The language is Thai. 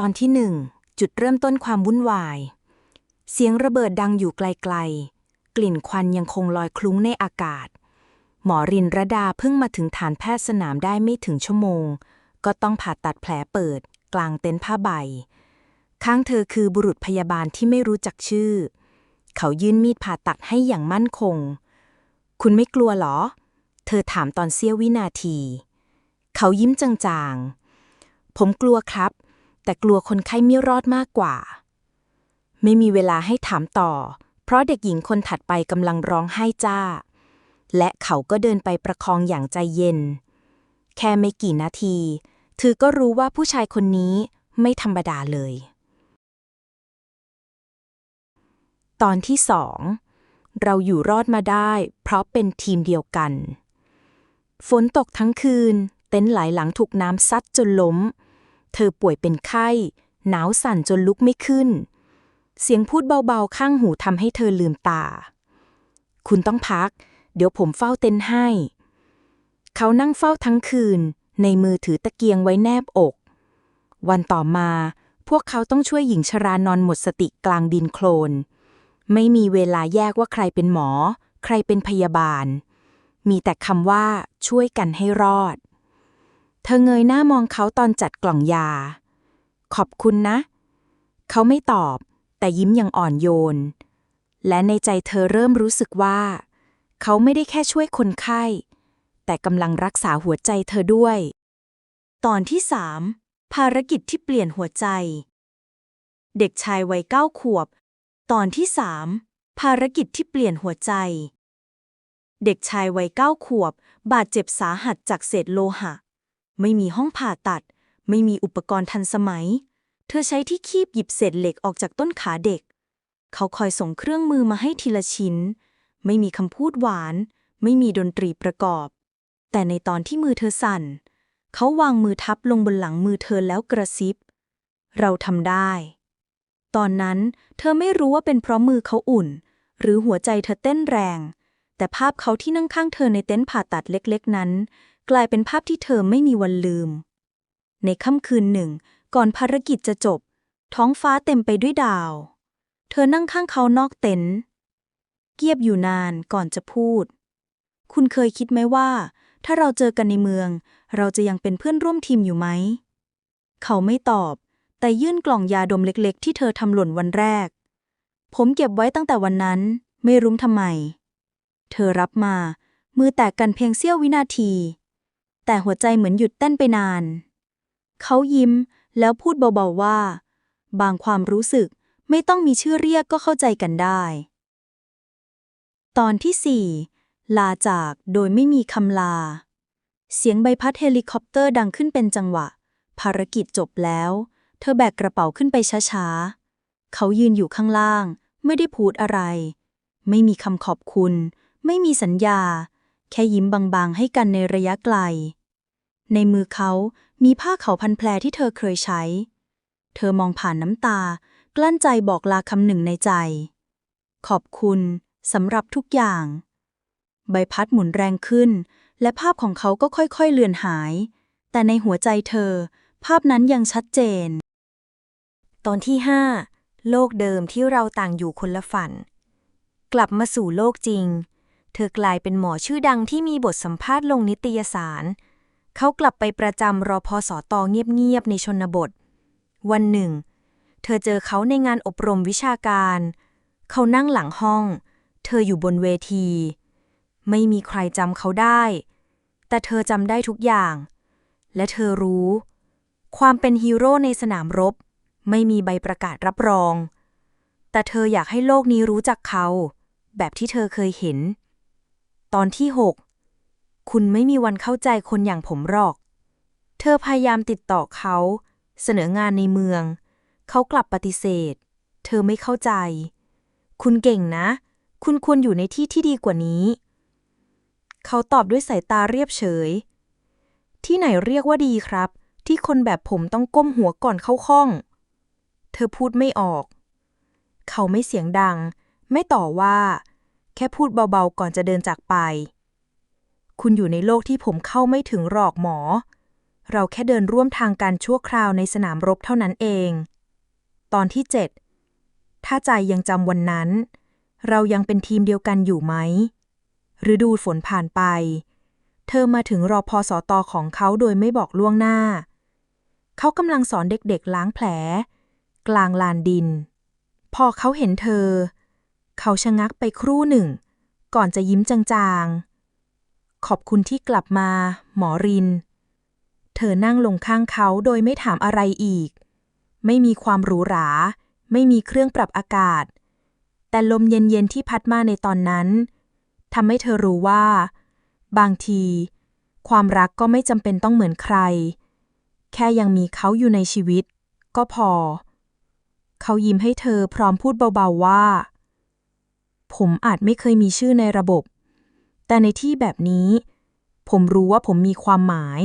ตอนที่หนึ่งจุดเริ่มต้นความวุ่นวาย เสียงระเบิดดังอยู่ไกลๆ กลิ่นควันยังคงลอยคลุ้งในอากาศ หมอรินระดาเพิ่งมาถึงฐานแพทย์สนามได้ไม่ถึงชั่วโมง ก็ต้องผ่าตัดแผลเปิด กลางเต็นท์ผ้าใบ ข้างเธอคือบุรุษพยาบาลที่ไม่รู้จักชื่อ เขายื่นมีดผ่าตัดให้อย่างมั่นคง คุณไม่กลัวเหรอ เธอถามตอนเสี้ยววินาที เขายิ้มจางๆ ผมกลัวครับ แต่กลัวคนไข้ไม่รอดมากกว่า ไม่มีเวลาให้ถามต่อ เพราะเด็กหญิงคนถัดไปกำลังร้องไห้จ้า และเขาก็เดินไปประคองอย่างใจเย็น แค่ไม่กี่นาที เธอก็รู้ว่าผู้ชายคนนี้ไม่ธรรมดาเลย ตอนที่สองเราอยู่รอดมาได้ เพราะเป็นทีมเดียวกัน ฝนตกทั้งคืน เต็นท์หลายหลังถูกน้ำซัดจนล้ม เธอป่วยเป็นไข้ หนาวสั่นจนลุกไม่ขึ้น เสียงพูดเบาๆ ข้างหูทำให้เธอลืมตา คุณต้องพัก เดี๋ยวผมเฝ้าเต็นท์ให้ เขานั่งเฝ้าทั้งคืน ในมือถือตะเกียงไว้แนบอก วันต่อมาพวกเขาต้องช่วยหญิงชรานอนหมดสติกลางดินโคลน ไม่มีเวลาแยกว่าใครเป็นหมอ ใครเป็นพยาบาล มีแต่คำว่าช่วยกันให้รอด เธอเงยหน้ามองเขาตอนจัดกล่องยา ขอบคุณนะ เขาไม่ตอบ แต่ยิ้มอย่างอ่อนโยน และในใจเธอเริ่มรู้สึกว่า เขาไม่ได้แค่ช่วยคนไข้ แต่กำลังรักษาหัวใจเธอด้วย ตอนที่สามภารกิจที่เปลี่ยนหัวใจ เด็กชายวัยเก้าขวบ ตอนที่สามภารกิจที่เปลี่ยนหัวใจ เด็กชายวัยเก้าขวบ บาดเจ็บสาหัสจากเศษโลหะ ไม่มีห้องผ่าตัด ไม่มีอุปกรณ์ทันสมัย เธอใช้ที่คีบหยิบเศษเหล็กออกจากต้นขาเด็ก เขาคอยส่งเครื่องมือมาให้ทีละชิ้น ไม่มีคำพูดหวาน ไม่มีดนตรีประกอบ แต่ในตอนที่มือเธอสั่น เขาวางมือทับลงบนหลังมือเธอแล้วกระซิบ เราทำได้ ตอนนั้นเธอไม่รู้ว่าเป็นเพราะมือเขาอุ่น หรือหัวใจเธอเต้นแรงแต่ภาพเขาที่นั่งข้างเธอในเต็นท์ผ่าตัดเล็กๆนั้น กลายเป็นภาพที่เธอไม่มีวันลืม ในค่ำคืนหนึ่ง ก่อนภารกิจจะจบ ท้องฟ้าเต็มไปด้วยดาว เธอนั่งข้างเขานอกเต็นท์เกียบอยู่นานก่อนจะพูด คุณเคยคิดไหมว่า ถ้าเราเจอกันในเมือง เราจะยังเป็นเพื่อนร่วมทีมอยู่ไหม เขาไม่ตอบ แต่ยื่นกล่องยาดมเล็กๆ ที่เธอทำหล่นวันแรก ผมเก็บไว้ตั้งแต่วันนั้น ไม่รู้ทำไม เธอรับมา มือแตกกันเพียงเสี้ยววินาที แต่หัวใจเหมือนหยุดเต้นไปนาน เขายิ้มแล้วพูดเบาๆว่า บางความรู้สึกไม่ต้องมีชื่อเรียกก็เข้าใจกันได้ ตอนที่สี่ลาจากโดยไม่มีคำลา เสียงใบพัดเฮลิคอปเตอร์ดังขึ้นเป็นจังหวะ ภารกิจจบแล้ว เธอแบกกระเป๋าขึ้นไปช้าๆ เขายืนอยู่ข้างล่าง ไม่ได้พูดอะไร ไม่มีคำขอบคุณ ไม่มีสัญญา แค่ยิ้มบางๆ ให้กันในระยะไกล ในมือเขามีผ้าเขาพันแผลที่เธอเคยใช้ เธอมองผ่านน้ำตา กลั้นใจบอกลาคำหนึ่งในใจ ขอบคุณสำหรับทุกอย่าง ใบพัดหมุนแรงขึ้น และภาพของเขาก็ค่อยๆเลือนหาย แต่ในหัวใจเธอ ภาพนั้นยังชัดเจน ตอนที่ห้าโลกเดิมที่เราต่างอยู่คนละฝัน กลับมาสู่โลกจริง เธอกลายเป็นหมอชื่อดังที่มีบทสัมภาษณ์ลงนิตยสาร เขากลับไปประจำรอพอสอตอเงียบๆในชนบท วันหนึ่ง เธอเจอเขาในงานอบรมวิชาการ เขานั่งหลังห้อง เธออยู่บนเวที ไม่มีใครจำเขาได้ แต่เธอจำได้ทุกอย่าง และเธอรู้ ความเป็นฮีโร่ในสนามรบ ไม่มีใบประกาศรับรอง แต่เธออยากให้โลกนี้รู้จักเขา แบบที่เธอเคยเห็น ตอนที่6 คุณไม่มีวันเข้าใจคนอย่างผมหรอก เธอพยายามติดต่อเขา เสนองานในเมือง เขากลับปฏิเสธ เธอไม่เข้าใจ คุณเก่งนะ คุณควรอยู่ในที่ที่ดีกว่านี้ เขาตอบด้วยสายตาเรียบเฉย ที่ไหนเรียกว่าดีครับ ที่คนแบบผมต้องก้มหัวก่อนเข้าข้อง เธอพูดไม่ออก เขาไม่เสียงดัง ไม่ต่อว่า แค่พูดเบาๆก่อนจะเดินจากไป คุณอยู่ในโลกที่ผมเข้าไม่ถึงหรอกหมอ เราแค่เดินร่วมทางการชั่วคราวในสนามรบเท่านั้นเอง ตอนที่ 7 ถ้าใจยังจำวันนั้น เรายังเป็นทีมเดียวกันอยู่ไหมฤดูฝนผ่านไป เธอมาถึงรอพอสอตอของเขาโดยไม่บอกล่วงหน้า เขากำลังสอนเด็กๆล้างแผล กลางลานดิน พอเขาเห็นเธอ เขาชะงักไปครู่หนึ่ง ก่อนจะยิ้มจางๆ ขอบคุณที่กลับมา หมอริน เธอนั่งลงข้างเขาโดยไม่ถามอะไรอีก ไม่มีความหรูหรา ไม่มีเครื่องปรับอากาศ แต่ลมเย็นๆที่พัดมาในตอนนั้นทำให้เธอรู้ว่า บางที ความรักก็ไม่จำเป็นต้องเหมือนใคร แค่ยังมีเขาอยู่ในชีวิต ก็พอ เขายิ้มให้เธอพร้อมพูดเบาๆว่า ผมอาจไม่เคยมีชื่อในระบบ แต่ในที่แบบนี้ ผมรู้ว่าผมมีความหมาย